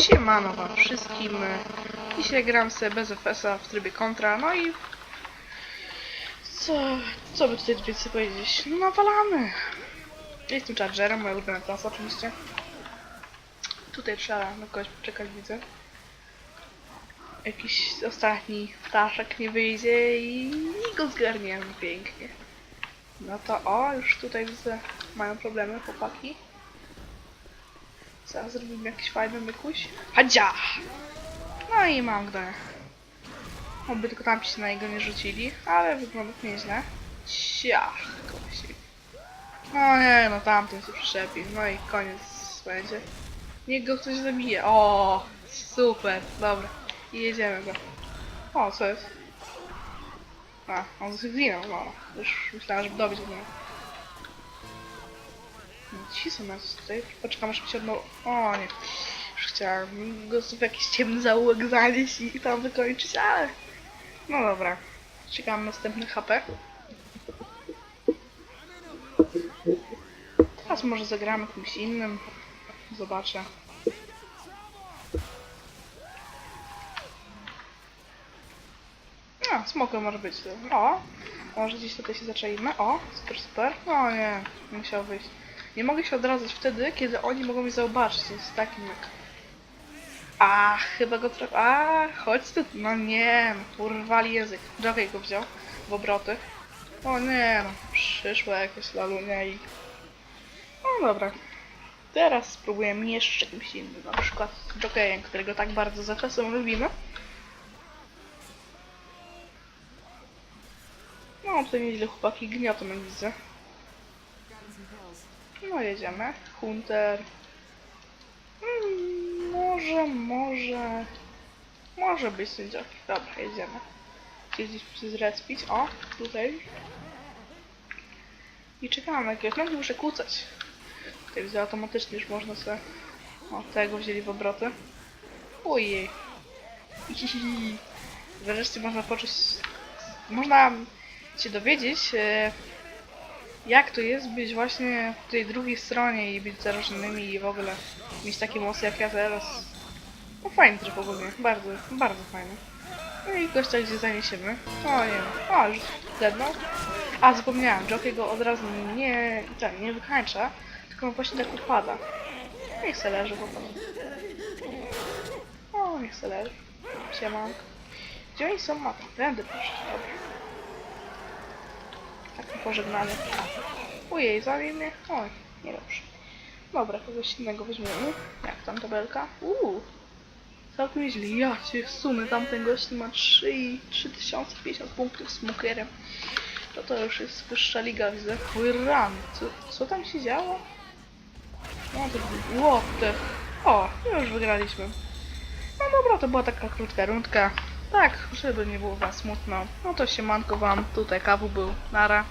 Siemano wam wszystkim. Dzisiaj gram sobie bez FS-a w trybie kontra, no i... Co, co by tutaj więcej powiedzieć? No nawalamy! Jestem Chargerem, moja ulubiona klasa oczywiście. Tutaj trzeba na kogoś poczekać, widzę. Jakiś ostatni ptaszek nie wyjdzie i i go zgarniemy pięknie. No to o, już tutaj widzę, mają problemy chłopaki. Zaraz zrobimy jakiś fajny mykuś. Hadzia! No i mam go. Oby tylko tam się na niego nie rzucili, ale wygląda to nieźle. Ciach, kosi. No nie, no tamten się przyczepi. No i koniec będzie. Niech go ktoś zabije. O, super, dobra. I jedziemy go. O, co jest? A, on zginął, no. Już myślałem, żeby dobić go. No, Ci są nas tutaj. Poczekam aż mi się odnoł... O nie. Już chciałam go w jakiś ciemny zaułek zanieść i tam wykończyć, ale... No dobra. Czekam na następny HP. Teraz może zagramy kimś innym. Zobaczę. No, smoko może być. O, może gdzieś tutaj się zaczęliśmy. O, super, super. O nie, musiał wyjść. Nie mogę się odradzać wtedy, kiedy oni mogą mnie zobaczyć. Jest takim jak... A, chyba go trochę... A, chodź tu. No nie, no, urwali język. Jockey go wziął w obroty. O nie, no, przyszła jakaś lalunia i... No dobra. Teraz spróbujemy jeszcze kimś innym, na przykład Jockeyem, którego tak bardzo za czasem lubimy. No, tutaj nieźle chłopaki gniotą, jak widzę. No, jedziemy. Hunter. Mm, może, może... Może być sędziowy. Dobra, jedziemy. Gdzie gdzieś się zrespić. O, tutaj. I czekamy jakiegoś. No, muszę kłócać. Tutaj widzę automatycznie już można sobie... O, tego wzięli w obroty. Ojej. Wreszcie można poczuć... Można się dowiedzieć, e, jak to jest być właśnie w tej drugiej stronie i być zarażonymi i w ogóle mieć takie emocje jak ja teraz. No fajny tryb ogólnie, bardzo, bardzo fajny. No i gościa gdzie zaniesiemy. O nie, o już zednął. A zapomniałam, Jockey go od razu nie, tak, nie wykańcza, tylko on właśnie tak upada. Niech se leży po prostu. O, niech se leży. Siemanko. Gdzie oni są? Ma tam, będę proszę. Dobra. Takie pożegnanie. Ojej, zabił mnie? Oj, niedobrze. Dobra, kogoś innego weźmiemy. Jak tam tabelka? Uuu. Całkiem nieźle. Ja cię sumy, tamten gość ma 3 i 3050 punktów z smokerem. To to już jest wyższa liga, widzę. Oj, rany, co, co tam się działo? No to the... O, już wygraliśmy. No dobra, to była taka krótka rundka. Tak, żeby nie było was smutno. No to siemanko wam, tutaj kawu był, nara.